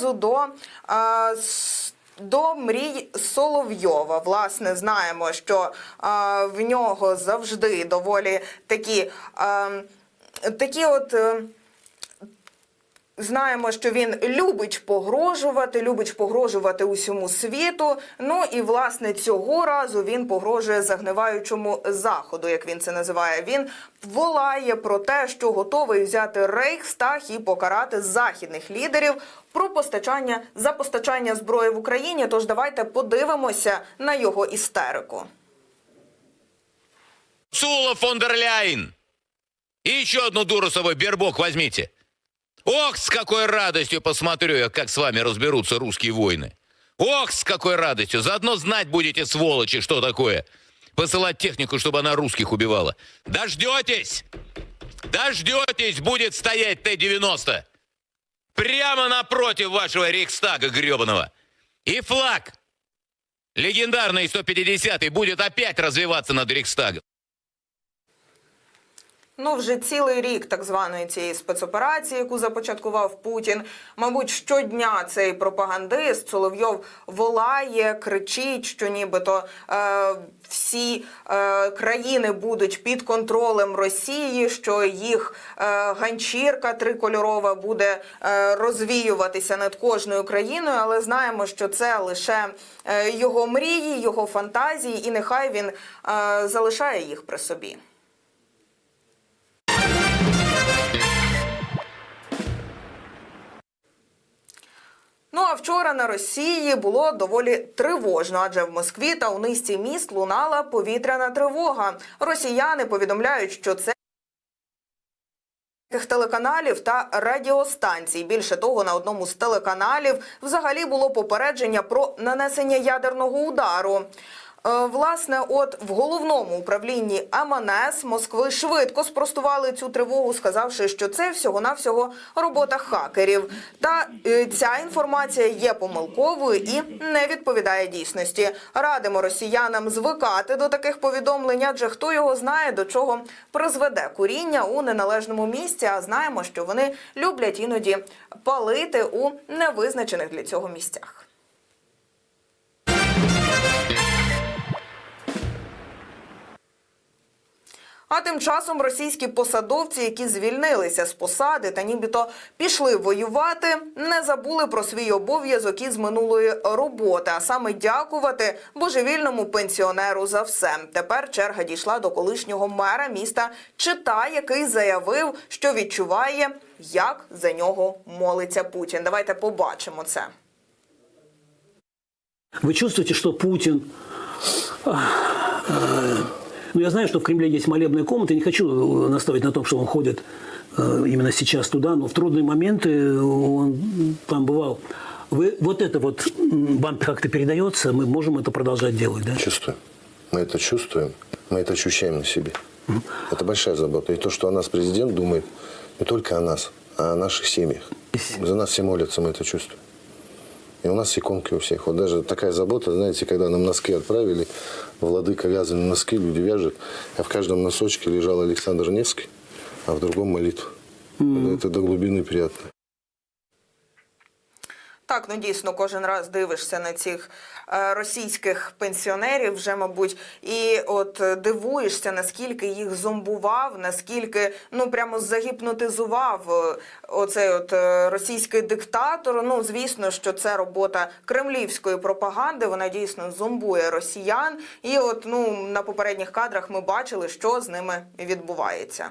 одразу до. А, до мрій Соловйова, власне, знаємо, що а, в нього завжди доволі такі, а, такі от. Знаємо, що він любить погрожувати, любить погрожувати усьому світу. Ну і власне цього разу він погрожує загниваючому заходу, як він це називає. Він волає про те, що готовий взяти Рейхстаг і покарати західних лідерів про постачання за постачання зброї в Україні. Тож давайте подивимося на його істерику. Сула фон дер Ляйн. И еще одну дуру с собой, Бербок, возьмите. Ох, с какой радостью посмотрю я, как с вами разберутся русские войны. Ох, с какой радостью. Заодно знать будете, сволочи, что такое. Посылать технику, чтобы она русских убивала. Дождетесь! Дождетесь, будет стоять Т-90. Прямо напротив вашего Рейхстага гребаного. И флаг. Легендарный 150-й будет опять развиваться над Рейхстагом. Ну, вже цілий рік так званої цієї спецоперації, яку започаткував Путін. Мабуть, щодня цей пропагандист Соловйов волає, кричить, що нібито е, всі е, країни будуть під контролем Росії, що їх е, ганчірка трикольорова буде е, розвіюватися над кожною країною. Але знаємо, що це лише е, його мрії, його фантазії, і нехай він е, залишає їх при собі. Вчора на Росії було доволі тривожно, адже в Москві та у низці міст лунала повітряна тривога. Росіяни повідомляють, що це телеканалів та радіостанцій. Більше того, на одному з телеканалів взагалі було попередження про нанесення ядерного удару. Е, Власне, от в головному управлінні МНС Москви швидко спростували цю тривогу, сказавши, що це всього-навсього робота хакерів. Та е, ця інформація є помилковою і не відповідає дійсності. Радимо росіянам звикати до таких повідомлень, адже хто його знає, до чого призведе куріння у неналежному місці. А знаємо, що вони люблять іноді палити у невизначених для цього місцях. А тим часом російські посадовці, які звільнилися з посади та нібито пішли воювати, не забули про свій обов'язок із минулої роботи, а саме дякувати божевільному пенсіонеру за все. Тепер черга дійшла до колишнього мера міста Чита, який заявив, що відчуває, як за нього молиться Путін. Давайте побачимо це. Вы чувствуете, что Путин... э, Ну, я знаю, что в Кремле есть молебная комната. Не хочу э, наставить на том, что он ходит э, именно сейчас туда, но в трудные моменты он там бывал. Вы, вот это вот вам как-то передается, мы можем это продолжать делать, да? Чувствуем. Мы это чувствуем, мы это ощущаем на себе. Это большая забота. И то, что о нас президент думает, не только о нас, а о наших семьях. За нас все молятся, мы это чувствуем. И у нас иконки у всех. Вот даже такая забота, знаете, когда нам носки отправили, владыка вязаные носки, люди вяжут, а в каждом носочке лежал Александр Невский, а в другом молитва. Это до глубины приятно. Так, ну дійсно, кожен раз дивишся на цих е, російських пенсіонерів, вже, мабуть, і от е, дивуєшся, наскільки їх зомбував, наскільки ну прямо загіпнотизував е, оцей от російський диктатор. Ну, звісно, що це робота кремлівської пропаганди. Вона дійсно зомбує росіян. І от ну на попередніх кадрах ми бачили, що з ними відбувається.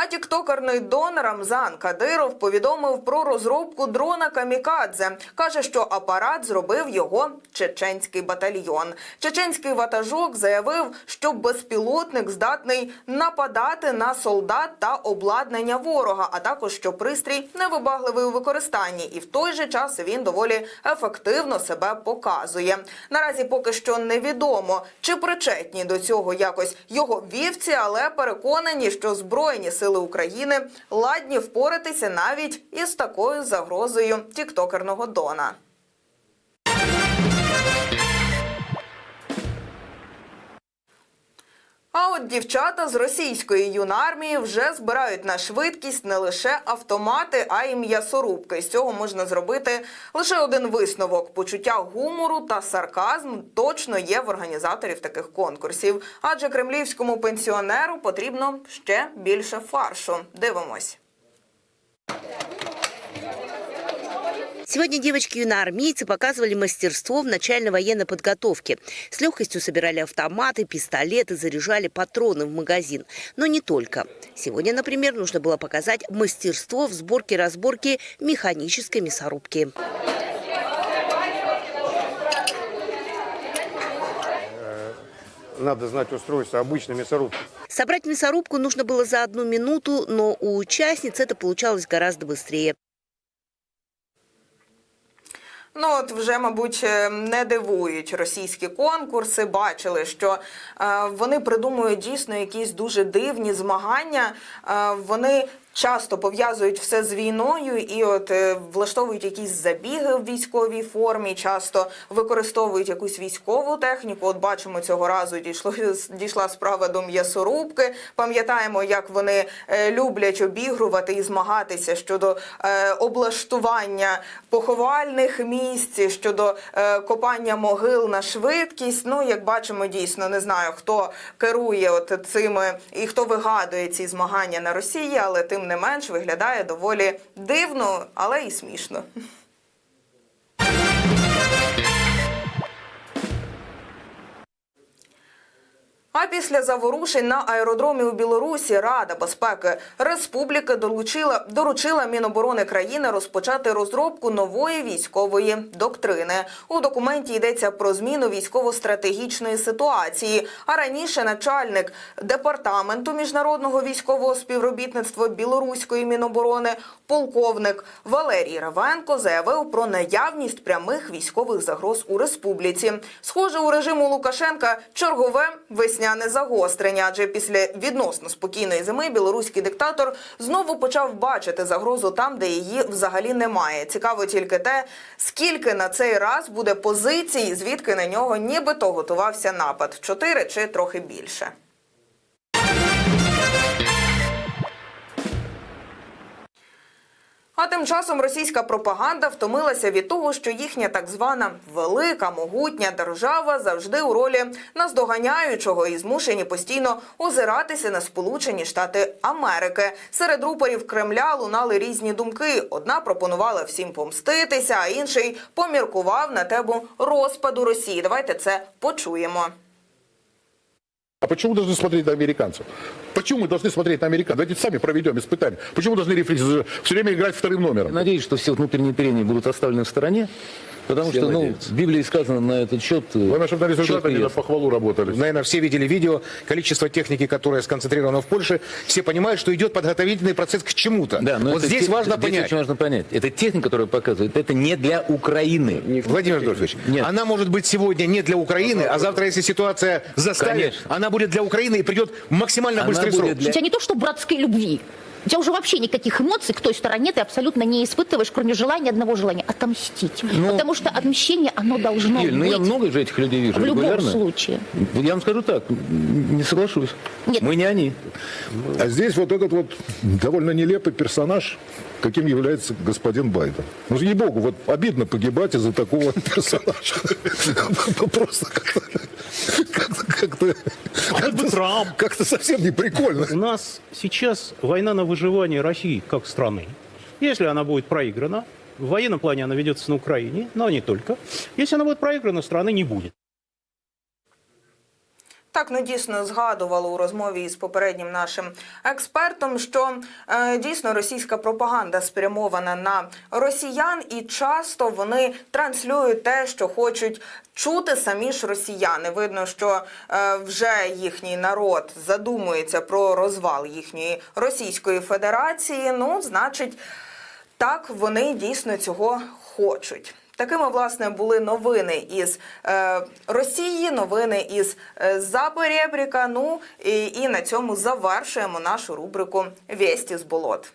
А тіктокерний дон Рамзан Кадиров повідомив про розробку дрона Камікадзе. Каже, що апарат зробив його чеченський батальйон. Чеченський ватажок заявив, що безпілотник здатний нападати на солдат та обладнання ворога, а також що пристрій невибагливий у використанні, і в той же час він доволі ефективно себе показує. Наразі поки що невідомо, чи причетні до цього якось його вівці, але переконані, що збройні сили України ладні впоратися навіть із такою загрозою тіктокерного дона. А от дівчата з російської юнармії вже збирають на швидкість не лише автомати, а й м'ясорубки. З цього можна зробити лише один висновок: почуття гумору та сарказм точно є в організаторів таких конкурсів. Адже кремлівському пенсіонеру потрібно ще більше фаршу. Дивимось. Сегодня девочки-юноармейцы показывали мастерство в начальной военной подготовке. С легкостью собирали автоматы, пистолеты, заряжали патроны в магазин. Но не только. Сегодня, например, нужно было показать мастерство в сборке-разборке механической мясорубки. Надо знать устройство обычной мясорубки. Собрать мясорубку нужно было за одну минуту, но у участниц это получалось гораздо быстрее. Ну от вже, мабуть, е, не дивують російські конкурси. Бачили, що е, вони придумують дійсно якісь дуже дивні змагання. Е, вони часто пов'язують все з війною і от е, влаштовують якісь забіги в військовій формі, часто використовують якусь військову техніку. От бачимо цього разу дійшло дійшла справа до м'ясорубки. Пам'ятаємо, як вони е, люблять обігрувати і змагатися щодо е, облаштування поховальних місць, щодо копання могил на швидкість. Ну, як бачимо, дійсно не знаю, хто керує от цими і хто вигадує ці змагання на Росії, але тим не менш виглядає доволі дивно, але і смішно. А після заворушень на аеродромі у Білорусі Рада безпеки Республіки долучила доручила Міноборони країни розпочати розробку нової військової доктрини. У документі йдеться про зміну військово-стратегічної ситуації. А раніше начальник департаменту міжнародного військового співробітництва білоруської міноборони, полковник Валерій Равенко заявив про наявність прямих військових загроз у республіці. Схоже, у режиму Лукашенка чергове весняне загострення, адже після відносно спокійної зими білоруський диктатор знову почав бачити загрозу там, де її взагалі немає. Цікаво тільки те, скільки на цей раз буде позицій, звідки на нього нібито готувався напад чотири чи трохи більше. А тим часом російська пропаганда втомилася від того, що їхня так звана велика могутня держава завжди у ролі наздоганяючого і змушені постійно озиратися на Сполучені Штати Америки. Серед рупорів Кремля лунали різні думки. Одна пропонувала всім помститися, а інший поміркував на тему розпаду Росії. Давайте це почуємо. А почему мы должны смотреть на американцев? Почему мы должны смотреть на американцев? Давайте сами проведем испытание. Почему мы должны рефлекс- все время играть вторым номером? Надеюсь, что все внутренние трения будут оставлены в стороне, потому Все что ну, надеются. в Библии сказано на этот счет э, Главное, чтобы на четко результаты и не на ясно. похвалу работали. Наверное, все видели видео, количество техники, которая сконцентрирована в Польше. Все понимают, что идет подготовительный процесс к чему-то. Да, но вот это здесь те- важно здесь понять. очень важно понять. Эта техника, которую показывают, это не для Украины. Владимир Адольфович, Нет. она может быть сегодня не для Украины, а завтра, если ситуация заставит, Конечно. она будет для Украины и придет максимально Она быстрый будет срок. для- У тебя не то, что братской любви. У тебя уже вообще никаких эмоций к той стороне ты абсолютно не испытываешь, кроме желания, одного желания – отомстить. Потому что отмщение, оно должно Юль, ну быть я много же этих людей вижу в любом регулярно. случае. Я вам скажу так, не соглашусь. Нет. Мы не они. А здесь вот этот вот довольно нелепый персонаж, каким является господин Байден. Ну, ей-богу, вот обидно погибать из-за такого персонажа. Ну, Просто как-то... как-то- Как-то как-то совсем не прикольно. У нас сейчас война на выживание России как страны. Если она будет проиграна, в военном плане она ведется на Украине, но не только. Если она будет проиграна, страны не будет. Так, ну дійсно згадували у розмові із попереднім нашим експертом, що е, дійсно російська пропаганда спрямована на росіян, і часто вони транслюють те, що хочуть чути самі ж росіяни. Видно, що е, вже їхній народ задумується про розвал їхньої Російської Федерації. Ну, значить, так вони дійсно цього хочуть. Такими власне були новини із е, Росії, новини із е, Запорєбріка. Ну і, і на цьому завершуємо нашу рубрику Вєсті з болот.